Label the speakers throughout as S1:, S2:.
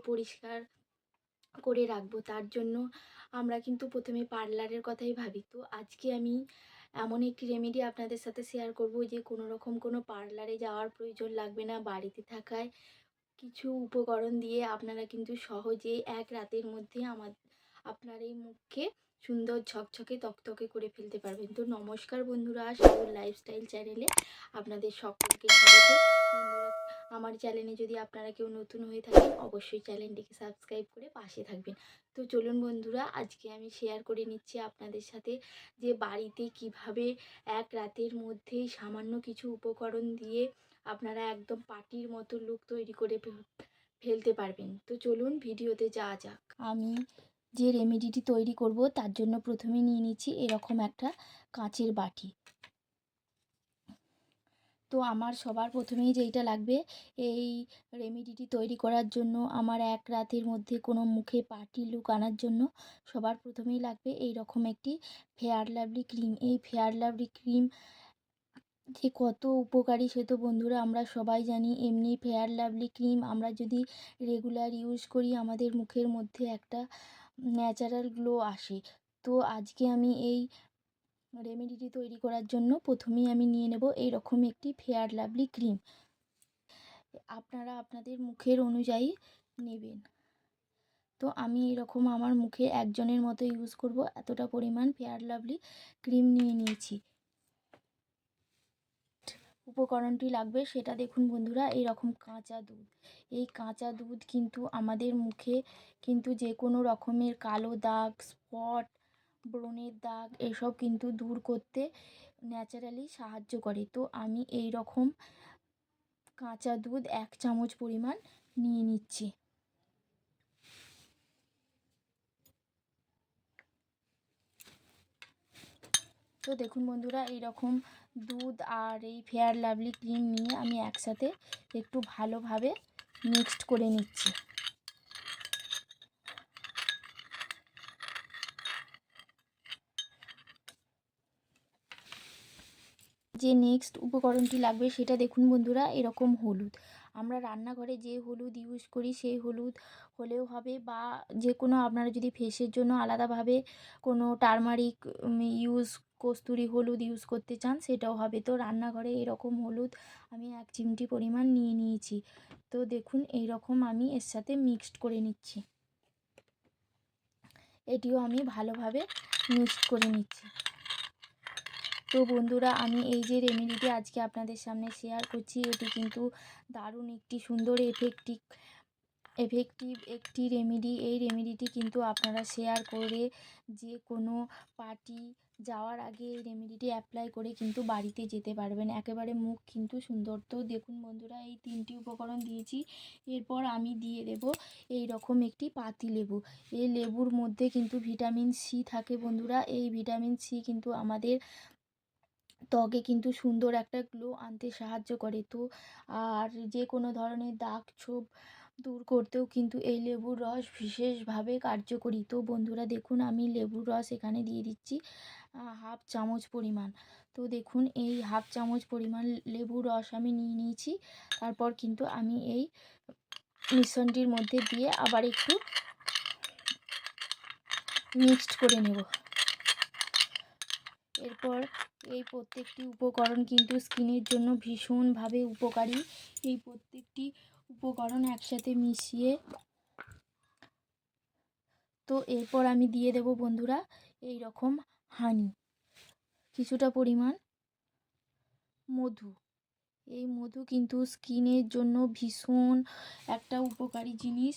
S1: পরিষ্কার করে রাখব। তার জন্য আমরা কিন্তু প্রথমে পার্লারের কথাই ভাবি। তো আজকে আমি এমন একটি রেমেডি আপনাদের সাথে শেয়ার করব যে, কোনো রকম কোনো পার্লারে যাওয়ার প্রয়োজন লাগবে না। বাড়িতে থাকায় কিছু উপকরণ দিয়ে আপনারা কিন্তু সহজে এক রাতের মধ্যে আমার, আপনার এই মুখকে সুন্দর ঝকঝকে তকতকে করে ফেলতে পারবেন। তো নমস্কার বন্ধুরা সাগর লাইফস্টাইল চ্যানেলে আপনাদের সকলকে স্বাগত। বন্ধুরা আমার চ্যানেলে যদি আপনারা কেউ নতুন হয়ে থাকেন, অবশ্যই চ্যানেলটিকে সাবস্ক্রাইব করে পাশে থাকবেন। তো চলুন বন্ধুরা, আজকে আমি শেয়ার করে নিচ্ছি আপনাদের সাথে যে বাড়িতে কীভাবে এক রাতের মধ্যেই সামান্য কিছু উপকরণ দিয়ে আপনারা একদম পার্টির মতো লুক তৈরি করে ফেলতে পারবেন। তো চলুন ভিডিওতে যাওয়া যাক। আমি যে রেমেডিটি তৈরি করব, তার জন্য প্রথমে নিয়ে নিচ্ছি এরকম একটা কাঁচের বাটি। তো আমার সবার প্রথমেই যেইটা লাগবে, এই রেমেডিটি তৈরি করার জন্য, আমার এক রাতের মধ্যে কোনো মুখে পার্টি লুক আনার জন্য সবার প্রথমেই লাগবে এই রকম একটি ফেয়ার লাভলি ক্রিম এই ফেয়ার লাভলি ক্রিম যে কত উপকারী সে তো বন্ধুরা আমরা সবাই জানি, এমনি ফেয়ার লাভলি ক্রিম আমরা যদি রেগুলার ইউজ করি, আমাদের মুখের মধ্যে একটা ন্যাচারাল গ্লো আসে। তো আজকে আমি এই রেমেডিটি তৈরি করার জন্য প্রথমেই আমি নিয়ে নেব এই রকম একটি ফেয়ার লাভলি ক্রিম আপনারা আপনাদের মুখের অনুযায়ী নেবেন। তো আমি এরকম আমার মুখে একজনের মতো ইউজ করব, এতটা পরিমাণ ফেয়ার লাভলি ক্রিম নিয়ে নিয়েছি। উপকরণটি লাগবে সেটা দেখুন বন্ধুরা এই রকম কাঁচা দুধ। এই কাঁচা দুধ কিন্তু আমাদের মুখে কিন্তু যে কোনো রকমের কালো দাগ, স্পট ব্রণের দাগ এসব কিন্তু দূর করতে ন্যাচারালি সাহায্য করে। তো আমি এই রকম কাঁচা দুধ এক চামচ পরিমাণ নিয়ে নিচ্ছি। তো দেখুন বন্ধুরা এই রকম দুধ আর এই ফেয়ার লাভলি ক্রিম নিয়ে আমি একসাথে একটু ভালোভাবে মিক্সড করে নিচ্ছি। যে নেক্সট উপকরণটি লাগবে সেটা দেখুন বন্ধুরা, এরকম হলুদ। আমরা রান্নাঘরে যে হলুদ ইউজ করি, সেই হলুদ হলেও হবে বা যে কোনো আপনারা যদি ফেসের জন্য আলাদাভাবে কোনো টারমারিক ইউজ কস্তুরি হলুদ ইউজ করতে চান, সেটাও হবে। তো রান্নাঘরে এরকম হলুদ আমি এক চিমটি পরিমাণ নিয়ে নিয়েছি। তো দেখুন এই রকম আমি এর সাথে মিক্সড করে নিচ্ছি। এটিও আমি ভালোভাবে মিক্সড করে নিচ্ছি। তো বন্ধুরা, আমি এই যে রেমেডিটি আজকে আপনাদের সামনে শেয়ার করছি, এটি কিন্তু দারুণ একটি সুন্দর এফেক্টিভ এফেক্টিভ একটি রেমেডি এই রেমেডিটি কিন্তু আপনারা শেয়ার করে যে কোনো পার্টি যাওয়ার আগে এই রেমেডিটি অ্যাপ্লাই করে কিন্তু বাড়িতে যেতে পারবেন। একেবারে মুখ কিন্তু সুন্দর। তো দেখুন বন্ধুরা, এই তিনটি উপকরণ দিয়েছি, এরপর আমি দিয়ে দেব এই রকম একটি পাতি লেবু। এই লেবুর মধ্যে কিন্তু ভিটামিন সি থাকে বন্ধুরা। এই ভিটামিন সি কিন্তু আমাদের ত্বকে কিন্তু সুন্দর একটা গ্লো আনতে সাহায্য করে। তো আর যে কোনো ধরনের দাগ ছোপ দূর করতেও কিন্তু এই লেবুর রস বিশেষভাবে কার্যকরী। তো বন্ধুরা, দেখুন আমি লেবুর রস এখানে দিয়ে দিচ্ছি হাফ চামচ পরিমাণ। তো দেখুন, এই হাফ চামচ পরিমাণ লেবুর রস আমি নিয়ে নিয়েছি। তারপর কিন্তু আমি এই মিশ্রণটির মধ্যে দিয়ে আবার একটু মিক্সড করে নেব। এরপর এই প্রত্যেকটি উপকরণ কিন্তু স্কিনের জন্য ভীষণভাবে উপকারী। এই প্রত্যেকটি উপকরণ একসাথে মিশিয়ে তো এরপর আমি দিয়ে দেব বন্ধুরা এই রকম হানি কিছুটা পরিমাণ মধু। এই মধু কিন্তু স্কিনের জন্য ভীষণ একটা উপকারী জিনিস।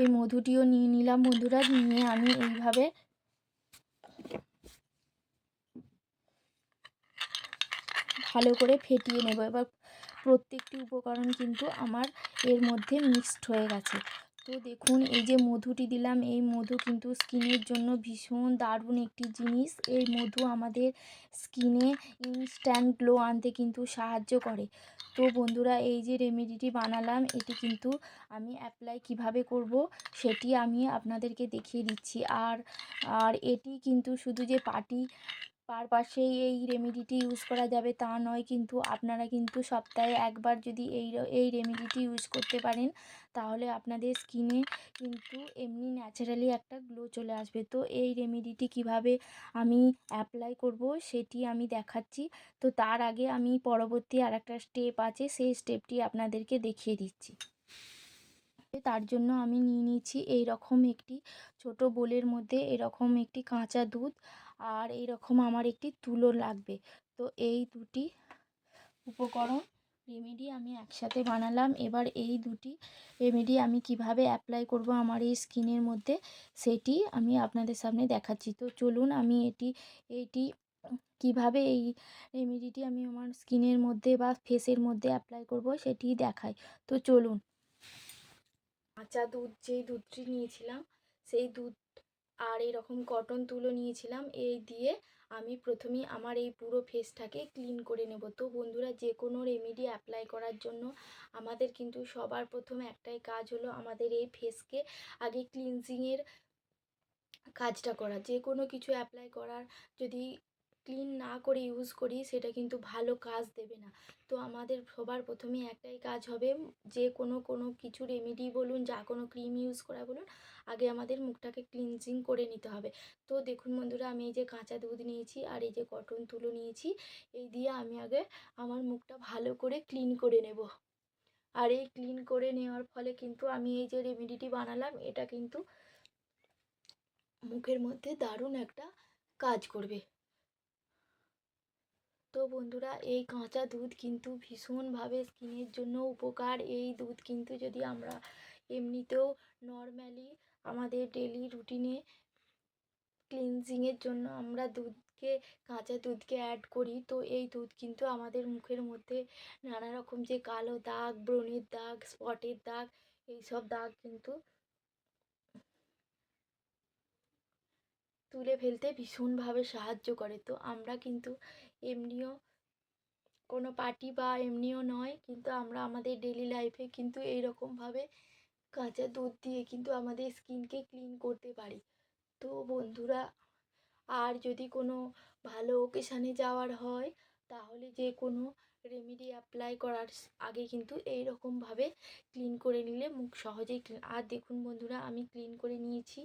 S1: এই মধুটিও নিয়ে নিলাম বন্ধুরা, নিয়ে আমি এইভাবে ভালো করে ফেটিয়ে নেব। এবার প্রত্যেকটি উপকরণ কিন্তু আমার এর মধ্যে মিক্সড হয়ে গেছে। তো দেখুন, এই যে মধুটি দিলাম, এই মধু কিন্তু স্কিনের জন্য ভীষণ দারুণ একটি জিনিস। এই মধু আমাদের স্কিনে ইনস্ট্যান্ট গ্লো আনতে কিন্তু সাহায্য করে। তো বন্ধুরা, এই যে রেমেডিটি বানালাম, এটি কিন্তু আমি অ্যাপ্লাই কীভাবে করব সেটি আমি আপনাদেরকে দেখিয়ে দিচ্ছি। আর আর এটি কিন্তু শুধু যে পার্টি পারপাসেই এই রেমিডিটি ইউজ করা যাবে তা নয়, কিন্তু আপনারা কিন্তু সপ্তাহে একবার যদি এই এই রেমিডিটি ইউজ করতে পারেন, তাহলে আপনাদের স্কিনে কিন্তু এমনি ন্যাচারালি একটা গ্লো চলে আসবে। তো এই রেমিডিটি কীভাবে আমি অ্যাপ্লাই করব সেটি আমি দেখাচ্ছি। তো তার আগে আমি পরবর্তী আর একটা স্টেপ আছে, সেই স্টেপটি আপনাদেরকে দেখিয়ে দিচ্ছি। তার জন্য আমি নিয়ে নিয়েছি এই রকম একটি ছোট বোলের মধ্যে এরকম একটি কাঁচা দুধ। আর এই রকম আমার একটি তুলো লাগবে। তো এই দুটি উপকরণ রেমেডি আমি একসাথে বানালাম। এবার এই দুটি রেমেডি আমি কীভাবে অ্যাপ্লাই করব আমার এই স্কিনের মধ্যে, সেটি আমি আপনাদের সামনে দেখাচ্ছি। তো চলুন আমি এটি এটি কীভাবে এই রেমেডিটি আমি আমার স্কিনের মধ্যে বা ফেসের মধ্যে অ্যাপ্লাই করব সেটি দেখাই। তো চলুন। কাঁচা দুধ, যেই দুধটি নিয়েছিলাম, সেই দুধ আর এরকম কটন তুলো নিয়েছিলাম, এই দিয়ে আমি প্রথমেই আমার এই পুরো ফেসটাকে ক্লিন করে নেব। তো বন্ধুরা, যে কোনো রেমেডি অ্যাপ্লাই করার জন্য আমাদের কিন্তু সবার প্রথম একটাই কাজ হলো আমাদের এই ফেসকে আগে ক্লিনজিংয়ের কাজটা করা। যে কোনো কিছু অ্যাপ্লাই করার যদি ক্লিন না করে ইউজ করি, সেটা কিন্তু ভালো কাজ দেবে না। তো আমাদের সবার প্রথমে একটাই কাজ হবে, যে কোনো কোনো কিছু রেমেডি বলুন, যা কোনো ক্রিম ইউজ করা বলুন, আগে আমাদের মুখটাকে ক্লিনজিং করে নিতে হবে। তো দেখুন বন্ধুরা, আমি এই যে কাঁচা দুধ নিয়েছি আর এই যে কটন তুলো নিয়েছি, এই দিয়ে আমি আগে আমার মুখটা ভালো করে ক্লিন করে নেব। আর এই ক্লিন করে নেওয়ার ফলে কিন্তু আমি এই যে রেমেডিটি বানালাম, এটা কিন্তু মুখের মধ্যে দারুণ একটা কাজ করবে। তো বন্ধুরা, এই কাঁচা দুধ কিন্তু ভীষণভাবে স্কিনের জন্য উপকার। এই দুধ কিন্তু যদি আমরা এমনিতেও নর্মালি আমাদের ডেলি রুটিনে ক্লিনজিংয়ের জন্য আমরা দুধকে, কাঁচা দুধকে অ্যাড করি, তো এই দুধ কিন্তু আমাদের মুখের মধ্যে নানা রকম যে কালো দাগ, ব্রণের দাগ স্পটের দাগ, এইসব দাগ কিন্তু তুলে ফেলতে ভীষণভাবে সাহায্য করে। তো আমরা কিন্তু এমনিও কোনো পার্টি বা এমনিও নয়, কিন্তু আমরা আমাদের ডেলি লাইফে কিন্তু এই রকমভাবে কাঁচা দুধ দিয়ে কিন্তু আমাদের স্কিনকে ক্লিন করতে পারি। তো বন্ধুরা, আর যদি কোনো ভালো ওকেশানে যাওয়ার হয়, তাহলে যে কোনো রেমেডি অ্যাপ্লাই করার আগে কিন্তু এই রকমভাবে ক্লিন করে নিলে মুখ সহজেই ক্লিন আর দেখুন বন্ধুরা, আমি ক্লিন করে নিয়েছি।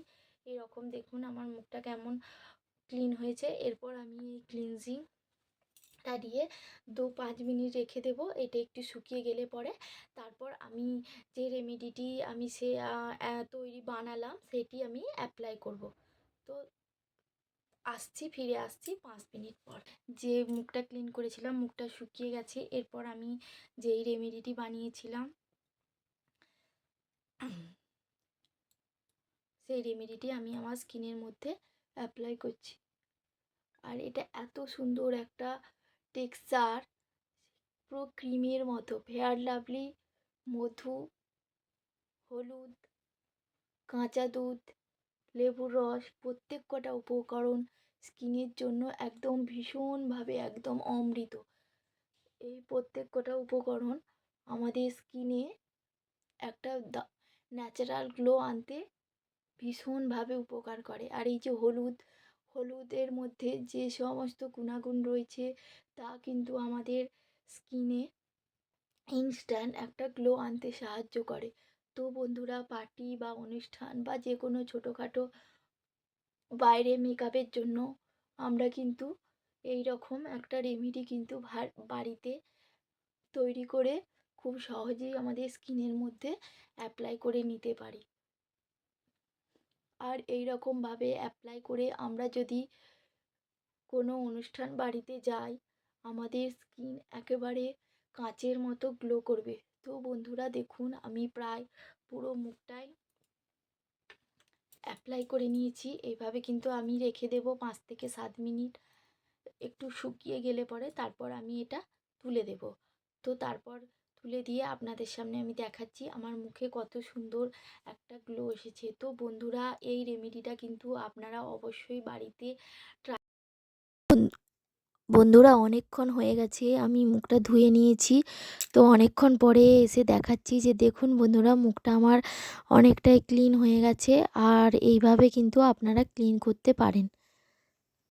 S1: এরকম দেখুন আমার মুখটা কেমন ক্লিন হয়েছে। এরপর আমি এই ক্লিনজিংটা দিয়ে দু পাঁচ মিনিট রেখে দেবো, এটা একটু শুকিয়ে গেলে পরে। তারপর আমি যে রেমেডিটি আমি সে তৈরি বানালাম, সেটি আমি অ্যাপ্লাই করব। তো আসছি, ফিরে আসছি পাঁচ মিনিট পর। যে মুখটা ক্লিন করেছিলাম, মুখটা শুকিয়ে গেছে। এরপর আমি যেই রেমেডিটি বানিয়েছিলাম সেই রেমেডিটি আমি আমার স্কিনের মধ্যে অ্যাপ্লাই করছি। আর এটা এত সুন্দর একটা টেক্সচার পুরো ক্রিমের মতো ফেয়ার লাভলি মধু, হলুদ, কাঁচা দুধ, লেবুর রস প্রত্যেক কটা উপকরণ স্কিনের জন্য একদম ভীষণভাবে একদম অমৃত। এই প্রত্যেক কটা উপকরণ আমাদের স্কিনে একটা দা ন্যাচারাল গ্লো আনতে ভীষণভাবে উপকার করে। আর এই যে হলুদ, হলুদের মধ্যে যে সমস্ত গুণাগুণ রয়েছে তা কিন্তু আমাদের স্কিনে ইনস্ট্যান্ট একটা গ্লো আনতে সাহায্য করে। তো বন্ধুরা পার্টি বা অনুষ্ঠান বা যে কোনো ছোটোখাটো বাইরে মেকআপের জন্য আমরা কিন্তু এই রকম একটা রেমেডি কিন্তু বাড়িতে তৈরি করে খুব সহজেই আমাদের স্কিনের মধ্যে অ্যাপ্লাই করে নিতে পারি। আর এই রকমভাবে অ্যাপ্লাই করে আমরা যদি কোনো অনুষ্ঠান বাড়িতে যাই, আমাদের স্কিন একেবারে কাঁচের মতো গ্লো করবে। তো বন্ধুরা দেখুন, আমি প্রায় পুরো মুখটাই অ্যাপ্লাই করে নিয়েছি। এইভাবে কিন্তু আমি রেখে দেবো পাঁচ থেকে সাত মিনিট। একটু শুকিয়ে গেলে পরে তারপর আমি এটা তুলে দেব। তো তারপর তুলে দিয়ে আপনাদের সামনে আমি দেখাচ্ছি। আমার মুখে কত সুন্দর একটা গ্লো এসেছে। তো বন্ধুরা, এই রেমেডিটা কিন্তু আপনারা অবশ্যই বাড়িতে ট্রাই বন্ধুরা, অনেকক্ষণ হয়ে গেছে, আমি মুখটা ধুয়ে নিয়েছি। তো অনেকক্ষণ পরে এসে দেখাচ্ছি যে দেখুন বন্ধুরা, মুখটা আমার অনেকটাই ক্লিন হয়ে গেছে। আর এইভাবে কিন্তু আপনারা ক্লিন করতে পারেন।